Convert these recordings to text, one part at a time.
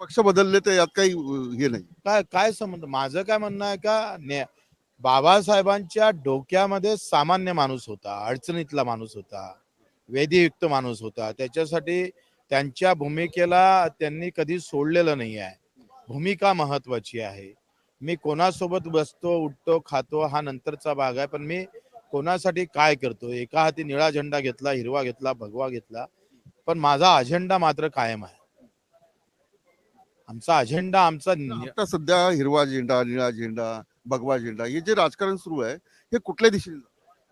पक्ष बदलले तर यात काही हे नाही. काय काय संबंध? माझं काय म्हणणं आहे का? ने- बाबासाहेबांच्या डोक्यामध्ये सामान्य माणूस होता अडचणीतला माणूस होता वेदीयुक्त माणूस होता. त्याच्यासाठी त्यांच्या भूमिकेला त्यांनी कधी सोडलेलं नाही आहे. भूमिका महत्वाची आहे. मी कोणासोबत बसतो उठतो खातो हा नंतरचा भाग आहे. पण मी कोणासाठी काय करतो? एका हाती निळा झेंडा घेतला हिरवा घेतला भगवा घेतला. पण माझा अजेंडा मात्र कायम आहे. आमचा अजेंडा आमचा नि- आता सध्या हिरवा झेंडा निळा झेंडा भगवा झेंडा हे जे राजकारण सुरू आहे हे कुठल्या दिशेने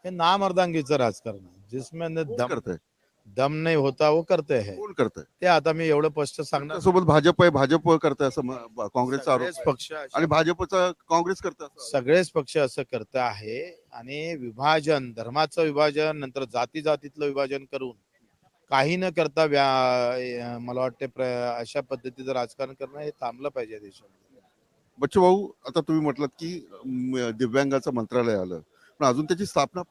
हे नामर्दांगीचं राजकारण आहे. जिसमें न कोण दम करतंय? दम नाही होता वो करते है. कोण करतंय? ते आता मी एवढं स्पष्ट सांगणार सोबत भाजप आहे भाजप करतंय असं म- ब- काँग्रेसचा आरोप आहे. पक्ष असे- आणि भाजपचा काँग्रेस करतं असं आरोप. सगळेच पक्ष असं करत आहे आणि विभाजन धर्माचं विभाजन नंतर जाती जातीतलं विभाजन करून काही न करता व्या- मला वाटते प्र- अशा पद्धतीचं राजकारण करणं हे थांबलं पाहिजे देशामध्ये. बच्चू भाऊ आता तुम्ही म्हटलात की म, दिव्यांगाचं मंत्रालय आलं. पण अजून त्याची स्थापना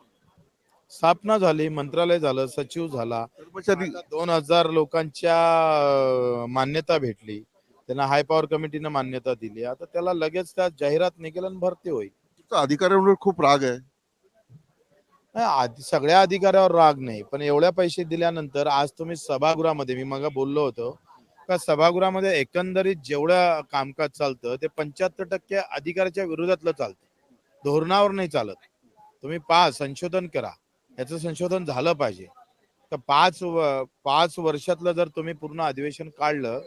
स्थापना झाली मंत्रालय झालं सचिव झाला. कर्मचारी दोन हजार लोकांच्या अं, मान्यता भेटली. त्यांना हाय पॉवर कमिटीनं मान्यता दिली. आता त्याला लगेच त्या जाहिरात निघेल आणि भरती होईल. अधिकाऱ्यांवर खूप राग आहे. नाही, सगळ्या अधिकाऱ्यावर राग नाही पण एवढ्या पैसे दिल्यानंतर आज तुम्ही सभागृहामध्ये मी मग बोललो होतो का सभागृहामध्ये एकंदरीत जेवढं कामकाज चालतं ते पंच्याहत्तर टक्के अधिकाऱ्याच्या विरोधातलं चालतं. धोरणावर नाही चालत. तुम्ही पहा संशोधन करा. याचं संशोधन झालं पाहिजे. तर पाच पाच वर्षातलं जर तुम्ही पूर्ण अधिवेशन काढलं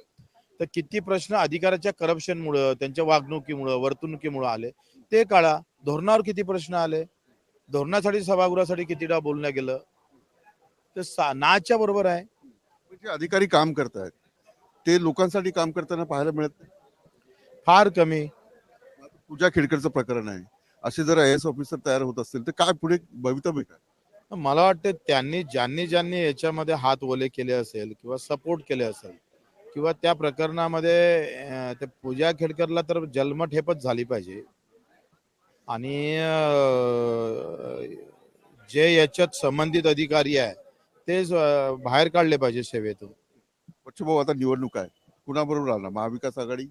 तर किती प्रश्न अधिकाऱ्याच्या करप्शनमुळं त्यांच्या वागणुकीमुळं वर्तणुकीमुळं आले ते काढा. धोरणावर किती प्रश्न आले? धोरणासाठी सभागृहासाठी कितीदा बोलण्यात गेलं? ते सा- नाच्या बरोबर आहे. जे अधिकारी काम करतायत ते लोकांसाठी काम करताना पाहायला मिळत नाही. फार कमी. पूजा खेडकरचं प्रकरण आहे. असे जर आय एस ऑफिसर तयार होत असतील तर काय पुढे भवितव्य काय? मला वाटते त्यांनी ज्यांनी ज्यांनी याच्यामध्ये हात ओले केले असेल किंवा सपोर्ट केले असेल किंवा त्या प्रकरणामध्ये अं, ते पूजा खेडकरला तर जन्मठेपच झाली पाहिजे. आणि जे याच्यात संबंधित अधिकारी आहे ते बाहेर काढले पाहिजे सेवेतून. बच्चू भाऊ आता निवडणूक आहे. कुणाबरोबर राहणार? महाविकास आघाडी?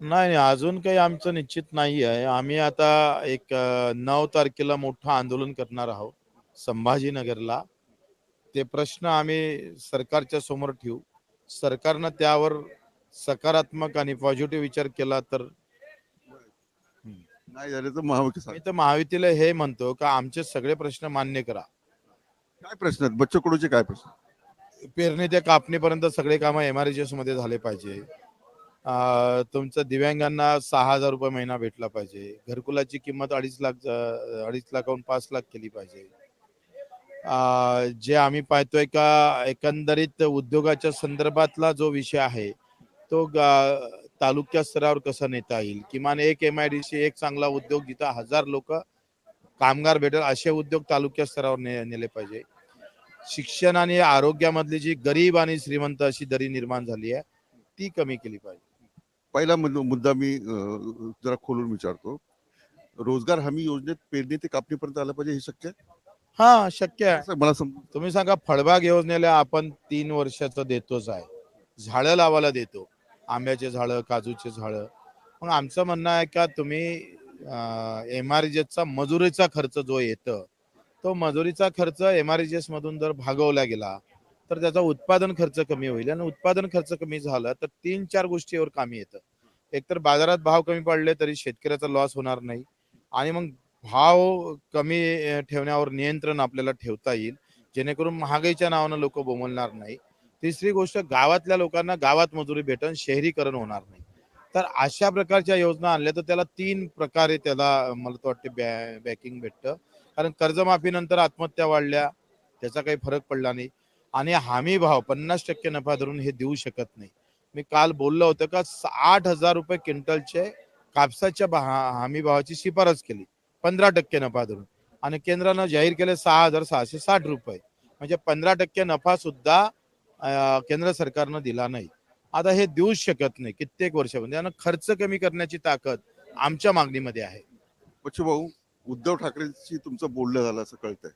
नाही नाही अजून काही आमचं निश्चित नाही आहे. आम्ही आता एक नऊ तारखेला मोठं आंदोलन करणार आहोत संभाजीनगरला. ते प्रश्न आम्ही सरकारच्या समोर ठेवू. सरकारनं त्यावर सकारात्मक आणि पॉझिटिव्ह विचार केला तर नाही झाले तर महाविकास मी आघाडी तर महायुतीला हे म्हणतो का आमचे सगळे प्रश्न मान्य करा. काय प्रश्न आहेत? बच्चू कडूचे काय प्रश्न पेरणी ते कापणीपर्यंत सगळे कामं एम आरमध्ये झाले पाहिजे. अं, तुमचं दिव्यांगांना सहा हजार रुपये महिना भेटला पाहिजे. घरकुलाची किंमत अडीच लाख अं, अडीच लाखाहून पाच लाख केली पाहिजे. अं, जे आम्ही पाहतोय का एकंदरीत उद्योगाच्या संदर्भातला जो विषय आहे तो गा- तालुक्या स्तरावर कसा नेता येईल? किमान एक एम आय डी सी एक चांगला उद्योग जिथं हजार लोक कामगार भेटेल असे उद्योग तालुक्या स्तरावर ने नेले पाहिजे. शिक्षण आणि आरोग्यामधली जी गरीब आणि श्रीमंत अशी दरी निर्माण झाली आहे ती कमी केली पाहिजे. पहिला मुद्दा मी अं, जरा खोलून विचारतो. रोजगार हमी योजनेत पेरणी ते कापणीपर्यंत आलं पाहिजे हे शक्य आहे? हा शक्य आहे. असं मला समजून तुम्ही सांगा फळबाग योजनेला आपण तीन वर्षाचं देतोच आहे. झाडं लावायला देतो. आंब्याचे झाडं काजूचे झाडं. मग आमचं म्हणणं आहे का तुम्ही एम आर एसचा मजुरीचा खर्च जो येतं तो मजुरीचा खर्च एम आर मधून जर भागवला गेला तर त्याचा उत्पादन खर्च कमी होईल. आणि उत्पादन खर्च कमी झाला तर तीन चार गोष्टीवर कामी येतं. एकतर बाजारात भाव कमी पडले तरी शेतकऱ्याचा लॉस होणार नाही. आणि मग भाव कमी ठेवण्यावर नियंत्रण आपल्याला ठेवता येईल जेणेकरून महागाईच्या नावानं लोक बोमलणार नाही. तिसरी गोष्ट गावातल्या लोकांना गावात मजुरी भेटन शहरीकरण होणार नाही. तर अशा प्रकारच्या योजना आणल्या तर त्याला तीन प्रकारे त्याला मला तर वाटते बॅ बॅकिंग भेटतं. कारण कर्जमाफीनंतर आत्महत्या वाढल्या त्याचा काही फरक पडला नाही. आणि हमी भाव पन्नास टक्के नफा धरून हे देऊ शकत नाही. मी काल बोललो होतं का आठ हजार रुपये क्विंटलचे कापसाच्या भा- हमी भावाची शिफारस केली. पंधरा टक्के नफा धरून. आणि केंद्रानं जाहीर केले सहा हजार सहाशे साठ रुपये. म्हणजे पंधरा टक्के नफा सुद्धा केंद्र सरकारनं दिला नाही. आता हे देऊच शकत नाही कित्येक वर्षामध्ये. आणि खर्च कमी करण्याची ताकद आमच्या मागणीमध्ये आहे. भाऊ उद्धव ठाकरेंशी तुमचं बोलणं झालं असं कळतंय.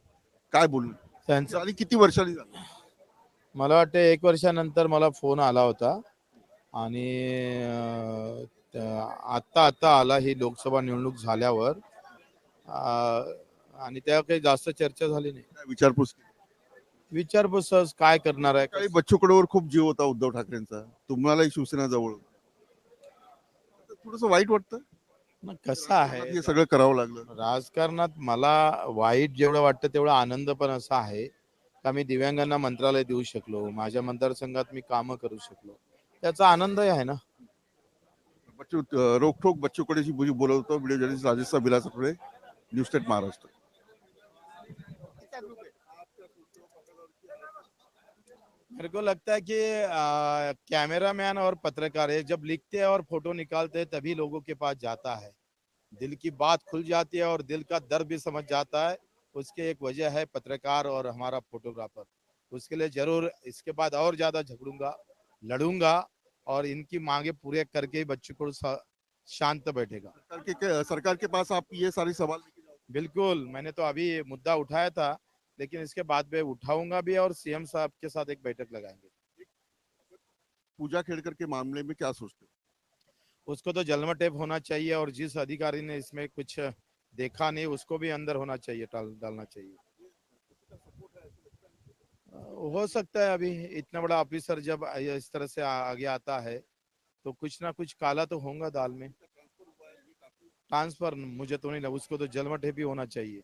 काय बोलणं त्यांचं आणि किती वर्षांनी झालं? मला वाटतं एक वर्षानंतर मला फोन आला होता. आणि आत्ता आत्ता आला ही लोकसभा निवडणूक झाल्यावर. आणि त्या काही जास्त चर्चा झाली नाही. विचारपूस? विचारपूस सहज काय करणार आहे? काही बच्चू कडूवर खूप जीव होता उद्धव ठाकरेंचा. तुम्हालाही शिवसेना जवळ थोडस वाईट वाटतं. न कसं आहे? हे सगळं करावं लागलं. राजकारणात मला वाईट जेवढं वाटतं तेवढा आनंद पण असा आहे का मी दिव्यांगांना मंत्रालय देऊ शकलो माझ्या मतदारसंघात मी कामं करू शकलो. त्याचा आनंदही आहे ना? बच्चू अं, रोखोक बच्चू कडेशी बोल- बोलत होतो व्हिडिओ जर्नलिस्ट राजेश बिलास पुढे न्यूज स्टेट महाराष्ट्र. मेरे को लगता है कि कैमरामैन और पत्रकार है जब लिखते हैं और फ़ोटो निकालते हैं तभी लोगों के पास जाता है। दिल की बात खुल जाती है और दिल का दर्द भी समझ जाता है। उसके एक वजह है पत्रकार और हमारा फोटोग्राफर। उसके लिए ज़रूर इसके बाद और ज़्यादा झगड़ूँगा लड़ूँगा और इनकी मांगे पूरे करके ही बच्चों को शांत बैठेगा। सरकार के के- सरकार के पास आप ये सारे सवाल बिल्कुल मैंने तो अभी मुद्दा उठाया था लेकिन इसके बाद में उठाऊँगा भी और सीएम साहब के साथ एक बैठक लगाएँगे। पूजा खेड़कर के मामले में क्या सोचते हो? उसको तो जन्म टेप होना चाहिए और जिस अधिकारी ने इसमें कुछ देखा नहीं उसको भी अंदर होना चाहिए डाल, डालना चाहिए। हो सकता है अभी इतना बड़ा ऑफिसर जब इस तरह से आगे आता है तो कुछ ना कुछ काला तो होगा दाल में। ट्रांसफ़र मुझे तो नहीं लगा उसको तो टेप ही होना चाहिए।